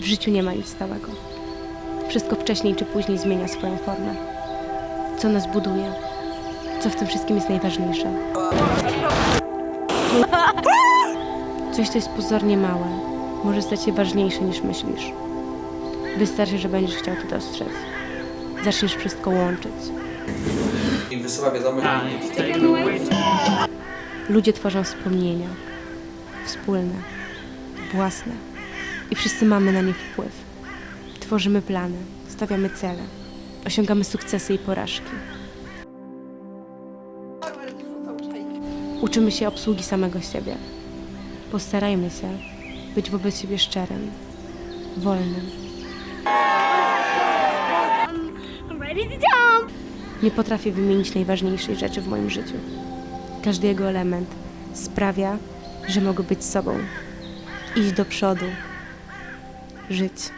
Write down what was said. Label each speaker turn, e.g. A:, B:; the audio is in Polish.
A: W życiu nie ma nic stałego. Wszystko wcześniej czy później zmienia swoją formę. Co nas buduje? Co w tym wszystkim jest najważniejsze? Coś, co jest pozornie małe, może stać się ważniejsze niż myślisz. Wystarczy, że będziesz chciał to dostrzec. Zaczniesz wszystko łączyć.
B: I wysyła wiadomość.
A: Ludzie tworzą wspomnienia. Wspólne. Własne. I wszyscy mamy na nie wpływ. Tworzymy plany, stawiamy cele, osiągamy sukcesy i porażki. Uczymy się obsługi samego siebie. Postarajmy się być wobec siebie szczerym, wolnym. Nie potrafię wymienić najważniejszej rzeczy w moim życiu. Każdy jego element sprawia, że mogę być sobą, iść do przodu, жить.